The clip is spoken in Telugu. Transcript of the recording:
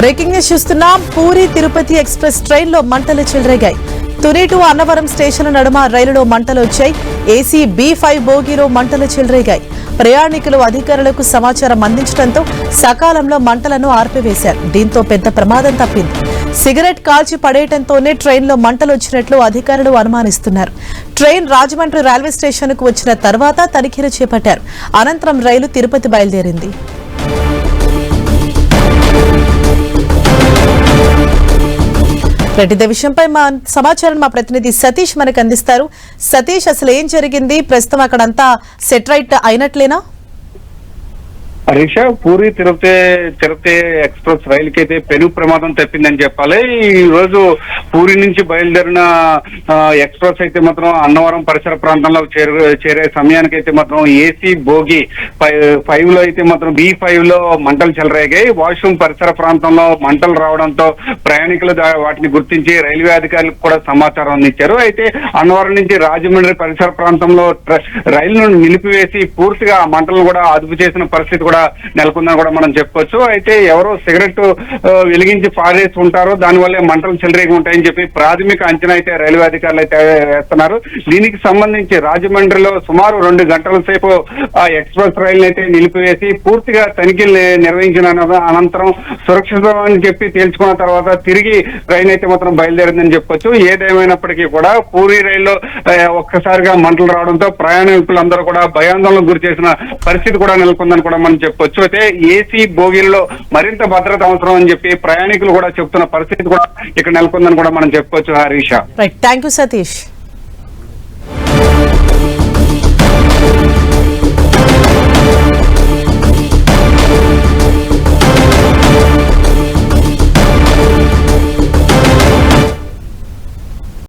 బ్రేకింగ్ న్యూస్ చూస్తున్నాం. పూరి తిరుపతి ఎక్స్ప్రెస్ ట్రైన్లో మంటలు చెలరేగాయి. తుని టు అన్నవరం స్టేషన్ల నడుమ రైలులో మంటలు వచ్చాయి. ఏసీ బి ఫైవ్ బోగీలో మంటలు చెలరేగాయి. ప్రయాణికులు అధికారులకు సమాచారం అందించడంతో సకాలంలో మంటలను ఆర్పివేశారు. దీంతో పెద్ద ప్రమాదం తప్పింది. సిగరెట్ కాల్చి పడేయడంతోనే ట్రైన్లో మంటలు వచ్చినట్లు అధికారులు అనుమానిస్తున్నారు. ట్రైన్ రాజమండ్రి రైల్వే స్టేషన్కు వచ్చిన తర్వాత తనిఖీలు చేపట్టారు. అనంతరం రైలు తిరుపతి బయలుదేరింది. రైట్, ఇదే విషయంపై మా సమాచారం మా ప్రతినిధి సతీష్ మనకు అందిస్తారు. సతీష్ అసలు ఏం జరిగింది? ప్రస్తుతం అక్కడంతా సెటరైట్ అయినట్లేనా? హరీష పూరి తిరుపతి తిరుపతి ఎక్స్ప్రెస్ రైలుకి అయితే పెను ప్రమాదం తప్పిందని చెప్పాలి. ఈ రోజు పూరి నుంచి బయలుదేరిన ఎక్స్ప్రెస్ అయితే మాత్రం అన్నవరం పరిసర ప్రాంతంలో చేరు చేరే సమయానికి అయితే మాత్రం ఏసీ బోగి ఫైవ్లో అయితే మాత్రం బి ఫైవ్లో మంటలు చెలరేగాయి. వాష్రూమ్ పరిసర ప్రాంతంలో మంటలు రావడంతో ప్రయాణికులు వాటిని గుర్తించి రైల్వే అధికారులకు కూడా సమాచారం అందించారు. అయితే అన్నవరం నుంచి రాజమండ్రి పరిసర ప్రాంతంలో రైలును నిలిపివేసి పూర్తిగా ఆ మంటలను కూడా అదుపు చేసిన పరిస్థితి కూడా నెలకొందని కూడా మనం చెప్పుకోవచ్చు అయితే ఎవరో సిగరెట్ వెలిగించి పారేసి ఉంటారో దానివల్లే మంటలు చెలరేగి ఉంటాయని చెప్పి ప్రాథమిక అంచనా అయితే రైల్వే అధికారులు అయితే వేస్తున్నారు. దీనికి సంబంధించి రాజమండ్రిలో సుమారు రెండు గంటల సేపు ఆ ఎక్స్ప్రెస్ రైలు అయితే నిలిపివేసి పూర్తిగా తనిఖీలు నిర్వహించిన అనంతరం సురక్షితం అని చెప్పి తేల్చుకున్న తర్వాత తిరిగి ట్రైన్ అయితే మాత్రం బయలుదేరిందని చెప్పొచ్చు. ఏదేమైనప్పటికీ కూడా పూరి రైల్లో ఒక్కసారిగా మంటలు రావడంతో ప్రయాణికులందరూ కూడా భయాందోళనకు గురి చేసిన పరిస్థితి కూడా నెలకొందని కూడా మనం చెప్పొచ్చు. అయితే ఏసీ బోగిల్లో మరింత భద్రత అవసరం అని చెప్పి ప్రయాణికులు కూడా చెప్తున్న పరిస్థితి కూడా ఇక్కడ నెలకొందని కూడా మనం చెప్పుకోవచ్చు హరీష. Thank you Satish